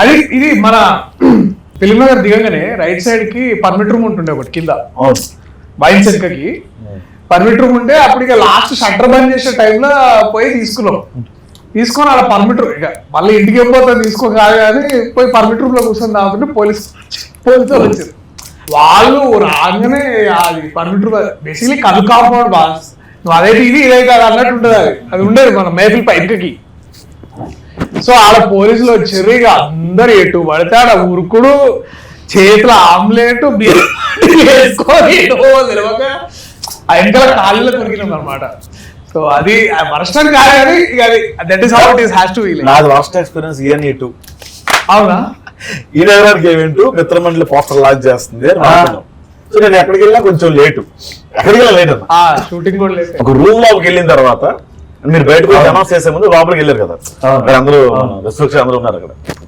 అది ఇది మన ఫిలిం నగర్ దిగంగానే రైట్ సైడ్కి పర్మిట్ రూమ్ ఉంటుండే ఒకటి కింద. వైన్ చెక్కకి పర్మిట్ రూమ్ ఉంటే అప్పుడు ఇక లాస్ట్ షట్టర్ బంద్ చేసే టైంలో పోయి తీసుకున్నాం. తీసుకొని అలా పర్మిట్ రూమ్ ఇక మళ్ళీ ఇంటికి వెళ్ళిపోతాం తీసుకో కాదు కానీ పోయి పర్మిట్ రూమ్లో కూర్చొని తాగుతుంటే పోలీస్ పోలీసు వాళ్ళు వచ్చారు. వాళ్ళు రాగానే అది పర్మిట్ రూమ్ బేసిక్లీ కలు కాంపౌండ్ బాస్. నువ్వు అదే ఇది ఇదే కాదు అన్నట్టు ఉంటుంది అది. అది ఉండేది మన మేపిల్ పైకి సో ఆడ పోలీసులు వచ్చారు ఇక అందరు ఎటు పడితే ఆడ ఉరుకుడు చేతుల ఆమ్లెట్ వేసుకొని తెలియక ఆ వెనకాల కాళ్ళలో కొరికినాం అనమాట సో అది వర్షం కాదు కానీ ఇక అది that how it is has to feel నాది లాస్ట్ ఎక్స్పీరియన్స్ ఇయర్ నీ టూ అవునా? ఈ నగరానికి ఈవెంట్ మిత్రమండలి పోస్టర్ లాంచ్ చేస్తుంది సో నేను ఎక్కడికి వెళ్ళినా కొంచెం లేటు. ఎక్కడికి వెళ్ళినా లేట్ షూటింగ్ కూడా లేదు ఒక రూమ్లోకి వెళ్ళిన తర్వాత మీరు బయటకు అనౌన్స్ చేసే ముందు లోపలికి వెళ్ళారు కదా. అందరూ రెస్ట్రిక్షన్ అందరూ ఉన్నారు అక్కడ.